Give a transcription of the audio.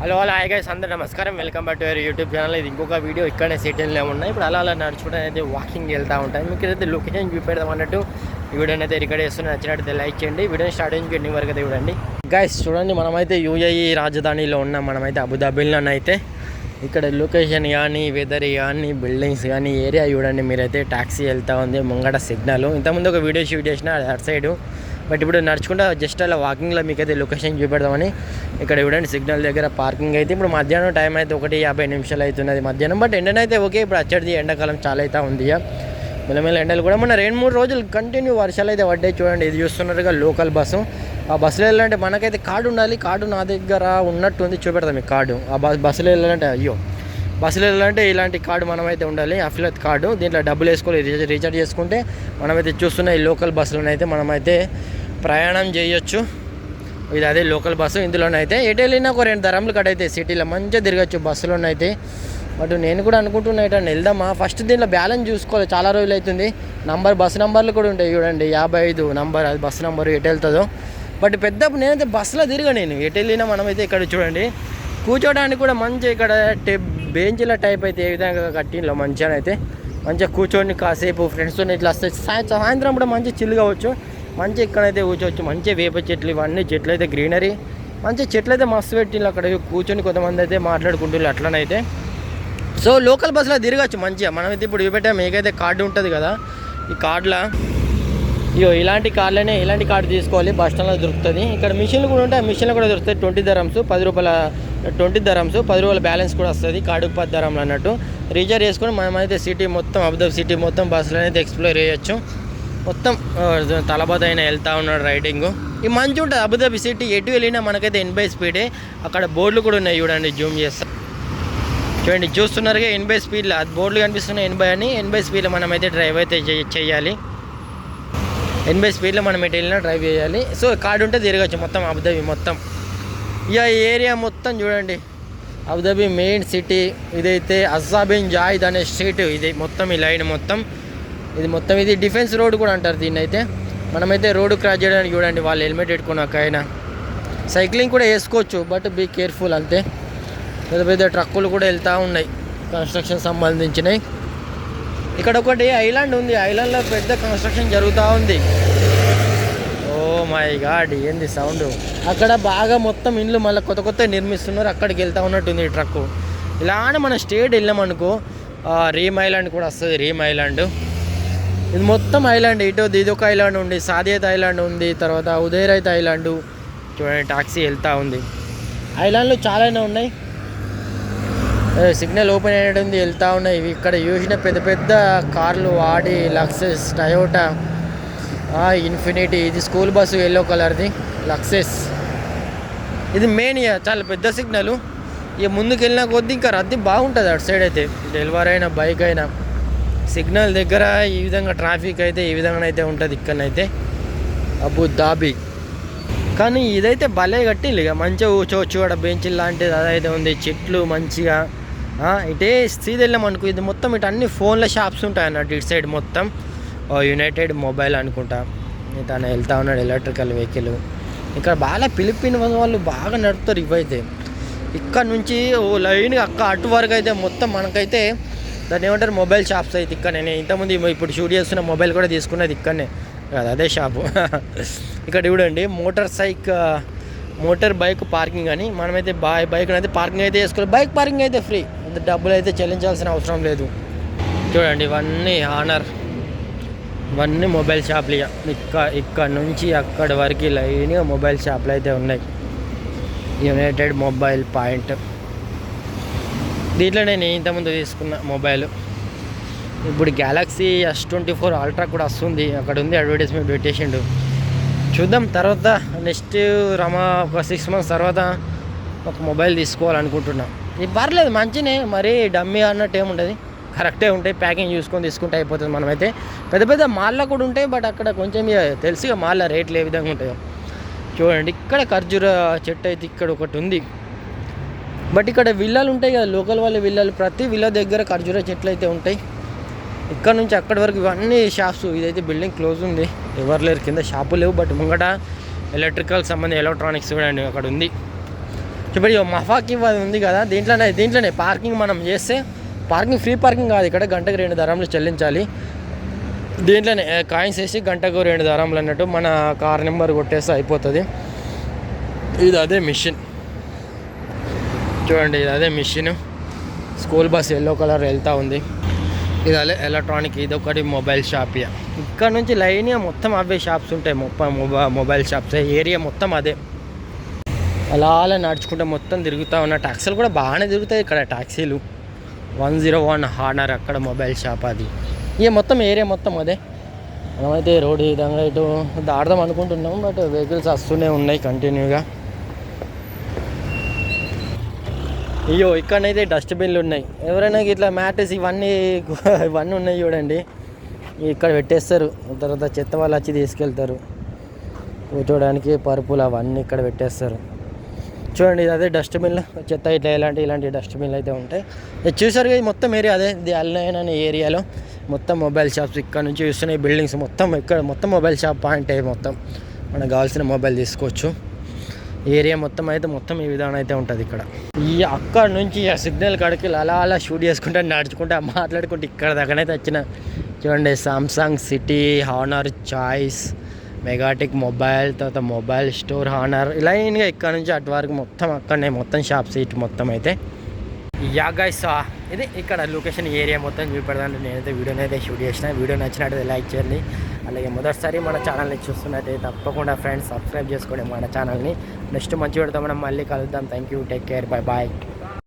Hello అలా hi guys అందరూ నమస్కారం. Welcome back to your YouTube channel ఇది ఇంకొక వీడియో ఇక్కడనే సిటీలో ఉన్నాయి ఇప్పుడు అలా అలా నడుచుకుంటే అయితే వాకింగ్ వెళ్తూ ఉంటాయి మీకు అయితే లొకేషన్ చూపెడదాం అన్నట్టు ఈ వీడియోని అయితే రికార్డ్ చేస్తున్న నచ్చినట్టయితే లైక్ చేయండి. వీడియోని స్టార్ట్ నుంచి ఎండింగ్ వరకు అయితే చూడండి. గైస్ చూడండి మనమైతే యూఏఈ రాజధానిలో ఉన్నాం. మనమైతే అబుదాబిలో అయితే. ఇక్కడ లొకేషన్ కానీ వెదర్ కానీ బిల్డింగ్స్ కానీ ఏరియా చూడండి. మీరైతే ట్యాక్సీ వెళ్తూ ఉంది. ముంగట సిగ్నల్ ఇంతకుముందు ఒక వీడియో షూట్ చేసిన అటు సైడు బట్ ఇప్పుడు నడుచుకుంటా జస్ట్ అలా వాకింగ్లో మీకైతే లొకేషన్ చూపెడదామని ఇక్కడ ఇవ్వడండి సిగ్నల్ దగ్గర పార్కింగ్ అయితే ఇప్పుడు మధ్యాహ్నం టైం అయితే ఒకటి యాభై నిమిషాలు అవుతున్నది మధ్యాహ్నం. బట్ ఎండనైతే ఓకే ఇప్పుడు అచ్చడిది ఎండాకాలం చాలా అయితే ఉంది మెల్లమెల్ల ఎండలు కూడా మన రెండు మూడు రోజులు కంటిన్యూ వర్షాలు అయితే పడ్డాయి చూడండి ఇది చూస్తున్నట్టుగా లోకల్ బస్సు ఆ బస్సులో వెళ్ళాలంటే మనకైతే కార్డు ఉండాలి కార్డు నా దగ్గర ఉన్నట్టు ఉంది చూపెడతాం మీకు కార్డు ఆ బస్ బస్సులో వెళ్ళాలంటే అయ్యో. బస్సులో వెళ్ళాలంటే ఇలాంటి కార్డు మనమైతే ఉండాలి అఫిలత్ కార్డు దీంట్లో డబ్బులు వేసుకోవాలి రీఛార్జ్ రీఛార్జ్ చేసుకుంటే మనమైతే చూస్తున్న ఈ లోకల్ బస్సులోనైతే మనమైతే ప్రయాణం చేయొచ్చు. ఇది అదే లోకల్ బస్సు. ఇందులోనైతే ఎటు వెళ్ళినా ఒక రెండు ధరములు కట్ సిటీలో మంచిగా తిరగచ్చు బస్సులోనైతే. బట్ నేను కూడా అనుకుంటున్నా ఇటన్నా వెళ్దామా? ఫస్ట్ దీంట్లో బ్యాలెన్స్ చూసుకోవాలి. చాలా రోజులు అవుతుంది. నంబర్ బస్సు నంబర్లు కూడా ఉంటాయి చూడండి. యాభై ఐదు నంబర్ అది బస్సు నెంబర్ ఎటు వెళ్తుందో బట్ పెద్ద నేనైతే బస్సులో తిరగ నేను. ఎటు వెళ్ళినా మనమైతే ఇక్కడ చూడండి. కూర్చోడానికి కూడా మంచి ఇక్కడ టే బెంచ్ల టైప్ అయితే ఏ విధంగా కట్టిలో మంచిగా అయితే మంచిగా కూర్చొని కాసేపు ఫ్రెండ్స్తో ఇట్లా వస్తే సాయంత్రం సాయంత్రం కూడా మంచి చిల్లుగా కావచ్చు మంచి ఇక్కడైతే కూర్చోవచ్చు మంచి వేప చెట్లు ఇవన్నీ చెట్లు అయితే గ్రీనరీ. మంచి చెట్లు అయితే మస్తు పెట్టిండ్రు అక్కడ. కూర్చొని కొంతమంది అయితే మాట్లాడుకుంటున్నారు అట్లనైతే. సో లోకల్ బస్సులో తిరగచ్చు మంచిగా. మనమైతే ఇప్పుడు చూపెట్టాం మీకైతే కార్డు ఉంటుంది కదా. ఈ కార్డులో. ఇయో ఇలాంటి కార్లనే ఇలాంటి కార్డు తీసుకోవాలి. బస్ స్టాండ్లో దొరుకుతుంది. ఇక్కడ మిషన్లు కూడా ఉంటాయి. మిషన్లు కూడా దొరుకుతాయి. ట్వంటీ ధరమ్స్ పది రూపాయల ట్వంటీ ధరమ్స్ పది రూపాయల బ్యాలెన్స్ కూడా వస్తుంది. కార్డుకు పది ధరములు అన్నట్టు. రీఛార్జ్ చేసుకొని మనమైతే సిటీ మొత్తం అబుదాబ్ సిటీ మొత్తం బస్సులు అయితే ఎక్స్ప్లోర్ చేయొచ్చు. మొత్తం తలబదైన అయినా వెళ్తా ఉన్నాడు రైడింగ్. ఈ మంచి ఉంటుంది అబుదాబి సిటీ ఎటు వెళ్ళినా మనకైతే ఎనభై స్పీడే అక్కడ బోర్డులు కూడా ఉన్నాయి చూడండి జూమ్ చేస్తా. చూడండి చూస్తున్నారుగా ఎనభై స్పీడ్లో అది బోర్డులు కనిపిస్తున్నాయి ఎనభై అని. ఎనభై స్పీడ్లో మనమైతే డ్రైవ్ అయితే చేయాలి. ఎనభై స్పీడ్లో మనం ఎటు వెళ్ళినా డ్రైవ్ చేయాలి. సో కార్డు ఉంటే తిరగచ్చు మొత్తం అబుదాబి మొత్తం. ఇక ఏరియా మొత్తం చూడండి. అబుదాబి మెయిన్ సిటీ ఇదైతే అజాబిన్ జాయిద్ అనే స్ట్రీట్ ఇది మొత్తం ఈ లైన్ మొత్తం. ఇది మొత్తం ఇది డిఫెన్స్ రోడ్ కూడా అంటారు దీన్ని అయితే. మనమైతే రోడ్డు క్రాస్ చేయడానికి చూడండి వాళ్ళు హెల్మెట్ పెట్టుకున్నాక ఆయన. సైక్లింగ్ కూడా వేసుకోవచ్చు బట్ బీ కేర్ఫుల్ అంతే. పెద్ద పెద్ద ట్రక్కులు కూడా వెళ్తూ ఉన్నాయి కన్స్ట్రక్షన్ సంబంధించినవి. ఇక్కడ ఒకటి ఐలాండ్ ఉంది ఐలాండ్లో పెద్ద కన్స్ట్రక్షన్ జరుగుతూ ఉంది. ఓ మై గాడ్ ఏంది సౌండ్ అక్కడ బాగా మొత్తం ఇండ్లు మళ్ళీ కొత్త కొత్త నిర్మిస్తున్నారు అక్కడికి వెళ్తూ ఉన్నట్టుంది ఈ ట్రక్కు ఇలానే మన స్టేట్ వెళ్ళామనుకో రీమ్ ఐలాండ్ కూడా వస్తుంది రీమ్ ఐలాండ్ ఇది మొత్తం ఐలాండ్ ఇటు ఇది ఒక ఐలాండ్ ఉంది సాదియత్ ఐలాండ్ ఉంది తర్వాత ఉదయరైత్ ఐలాండ్. చూడండి టాక్సీ వెళ్తూ ఉంది. ఐలాండ్లు చాలానే ఉన్నాయి. సిగ్నల్ ఓపెన్ అయినట్టుంది వెళ్తూ ఉన్నాయి. ఇవి ఇక్కడ చూసిన పెద్ద పెద్ద కార్లు ఆడి లక్సెస్ టయోటా ఇన్ఫినిటీ. ఇది స్కూల్ బస్సు ఎల్లో కలర్ది లక్సెస్. ఇది మెయిన్ ఇక చాలా పెద్ద సిగ్నల్. ఇక ముందుకు వెళ్ళిన కొద్దీ ఇంకా రద్దీ బాగుంటుంది అటు సైడ్ అయితే. డెలివరీ అయినా బైక్ అయినా. సిగ్నల్ దగ్గర ఈ విధంగా ట్రాఫిక్ అయితే ఈ విధంగా అయితే ఉంటుంది ఇక్కడనైతే. అబుదాబి కానీ ఇదైతే భలే కట్టింది ఇక. మంచిగా కూర్చోవచ్చు అక్కడ బెంచ్ లాంటిది అదైతే ఉంది చెట్లు మంచిగా. ఇటే సీది వెళ్ళామనుకో ఇది మొత్తం ఇటు అన్ని ఫోన్ల షాప్స్ ఉంటాయి అన్నట్టు ఇటు సైడ్ మొత్తం. యునైటెడ్ మొబైల్ అనుకుంటా. తను వెళ్తా ఉన్నాడు ఎలక్ట్రికల్ వెహికల్. ఇక్కడ బాగా పిలిపిన వాళ్ళు బాగా నడుపుతారు ఇవైతే. ఇక్కడ నుంచి ఓ లైన్గా అక్క అటు వరకు అయితే మొత్తం మనకైతే దాన్ని ఏమంటారు? మొబైల్ షాప్స్ అయితే ఇక్కడ నేను ఇంతకుముందు ఇప్పుడు షూట్ చేస్తున్న మొబైల్ కూడా తీసుకున్నది ఇక్కడనే. కాదు అదే షాపు. ఇక్కడ చూడండి motor psych motor bike parking అని. మనమైతే బై బైక్ అయితే పార్కింగ్ అయితే చేసుకోవాలి. బైక్ పార్కింగ్ అయితే ఫ్రీ. అంత డబ్బులు అయితే చెల్లించాల్సిన అవసరం లేదు. చూడండి ఇవన్నీ ఆనర్ ఇవన్నీ మొబైల్ షాప్లు ఇక ఇక్కడ ఇక్కడ నుంచి అక్కడి వరకు లైన్గా మొబైల్ షాపులు అయితే ఉన్నాయి. United mobile point. దీంట్లో నేను ఇంతకుముందు తీసుకున్న మొబైల్. ఇప్పుడు Galaxy S twenty four Ultra కూడా వస్తుంది. అక్కడ ఉంది అడ్వర్టైజ్మెంట్ పెట్టేసిండు. చూద్దాం తర్వాత నెక్స్ట్ రమా ఒక సిక్స్ మంత్స్ తర్వాత ఒక మొబైల్ తీసుకోవాలనుకుంటున్నా. ఇది పర్లేదు మంచినే మరీ డమ్మీ అన్నట్టు ఏముండదు కరెక్టే ఉంటాయి ప్యాకింగ్ చూసుకొని తీసుకుంటే అయిపోతుంది మనమైతే. పెద్ద పెద్ద మాల్లో కూడా ఉంటాయి బట్ అక్కడ కొంచెం ఇక తెలుసు మాల్లో రేట్లు ఏ విధంగా ఉంటాయో. చూడండి ఇక్కడ ఖర్జూర చెట్టు అయితే ఇక్కడ ఒకటి ఉంది. బట్ ఇక్కడ విల్లాలు ఉంటాయి కదా లోకల్ వాళ్ళ విల్లాలు. ప్రతి విల్ల దగ్గర ఖర్జూర చెట్లు అయితే ఉంటాయి. ఇక్కడ నుంచి అక్కడి వరకు ఇవన్నీ షాప్స్ ఇదైతే బిల్డింగ్ క్లోజ్ ఉంది. ఎవరు లేరు కింద షాపు లేవు. బట్ ముంగట ఎలక్ట్రికల్ సంబంధించి ఎలక్ట్రానిక్స్ కూడా అండి అక్కడ ఉంది. ఇప్పుడు మఫాకి అది ఉంది కదా దీంట్లోనే దీంట్లోనే పార్కింగ్ మనం చేస్తే పార్కింగ్ ఫ్రీ పార్కింగ్ కాదు. ఇక్కడ గంటకు రెండు ధరములు చెల్లించాలి. దీంట్లోనే కాయిన్స్ వేసి గంటకు రెండు ధరములు అన్నట్టు మన కార్ నెంబర్ కొట్టేస్తే అయిపోతుంది. ఇది అదే మిషన్ చూడండి ఇది అదే machine. School bus yellow colour వెళ్తూ ఉంది. ఇది అదే ఎలక్ట్రానిక్ ఇది ఒకటి మొబైల్ షాప్ ఇక ఇక్కడ నుంచి లైన్గా మొత్తం అవే షాప్స్ ఉంటాయి. మొత్తం మొబైల్ మొబైల్ షాప్స్ ఏరియా మొత్తం అదే. అలా అలా నడుచుకుంటే మొత్తం తిరుగుతూ ఉన్న. ట్యాక్సీలు కూడా బాగానే తిరుగుతాయి ఇక్కడ ట్యాక్సీలు వన్ జీరో వన్ హార్నర్ అక్కడ మొబైల్ షాప్ అది. ఇక మొత్తం ఏరియా మొత్తం అదే. మనమైతే రోడ్ ఈ విధంగా ఇటు దాడదాం అనుకుంటున్నాం బట్ వెహికల్స్ వస్తూనే ఉన్నాయి కంటిన్యూగా. అయ్యో ఇక్కడనైతే డస్ట్బిన్లు ఉన్నాయి. ఎవరైనా ఇట్లా మ్యాటర్స్ ఇవన్నీ ఇవన్నీ ఉన్నాయి చూడండి. ఇక్కడ పెట్టేస్తారు. తర్వాత చెత్త వాళ్ళు వచ్చి తీసుకెళ్తారు. కూర్చోడానికి పరుపులు అవన్నీ ఇక్కడ పెట్టేస్తారు. చూడండి ఇది అదే డస్ట్బిన్లు చెత్త ఇట్లా ఇలాంటి ఇలాంటి డస్ట్బిన్లు అయితే ఉంటాయి. ఇది చూసారు ఇది మొత్తం ఏరియా అదే. ఇది అల్లైన్ అనే ఏరియాలో మొత్తం మొబైల్ షాప్స్ ఇక్కడ నుంచి చూస్తున్నాయి బిల్డింగ్స్ మొత్తం ఇక్కడ మొత్తం మొబైల్ షాప్ పాయింట్ అయ్యి మొత్తం. మనకు కావాల్సిన మొబైల్ తీసుకోవచ్చు. ఏరియా మొత్తం అయితే మొత్తం ఈ విధానం అయితే ఉంటుంది ఇక్కడ. ఈ అక్కడ నుంచి ఆ సిగ్నల్ కాడికి అలా అలా షూట్ చేసుకుంటా నడుచుకుంటా మాట్లాడుకుంటూ ఇక్కడ దగ్గరైతే వచ్చిన. చూడండి సామ్సంగ్ సిటీ హానర్ చాయిస్ మెగాటిక్ మొబైల్ తర్వాత మొబైల్ స్టోర్ హానర్ లైన్గా ఇక్కడ నుంచి అటు వరకు మొత్తం అక్కడనే మొత్తం షాప్ సీట్ మొత్తం అయితే. యా గైస్ ఇది ఇక్కడ లొకేషన్ ఏరియా మొత్తం చూపెడదాను నేనైతే వీడియోని అయితే షూట్ చేసిన. వీడియో నచ్చినట్టు లైక్ చేయండి. అలాగే మొదటిసారి మన ఛానల్ని చూస్తున్నట్టయితే తప్పకుండా ఫ్రెండ్స్ సబ్స్క్రైబ్ చేసుకోండి మన ఛానల్ని నెక్స్ట్ మంచి పెడతాం మనం మళ్ళీ కలుద్దాం. Thank you take care bye bye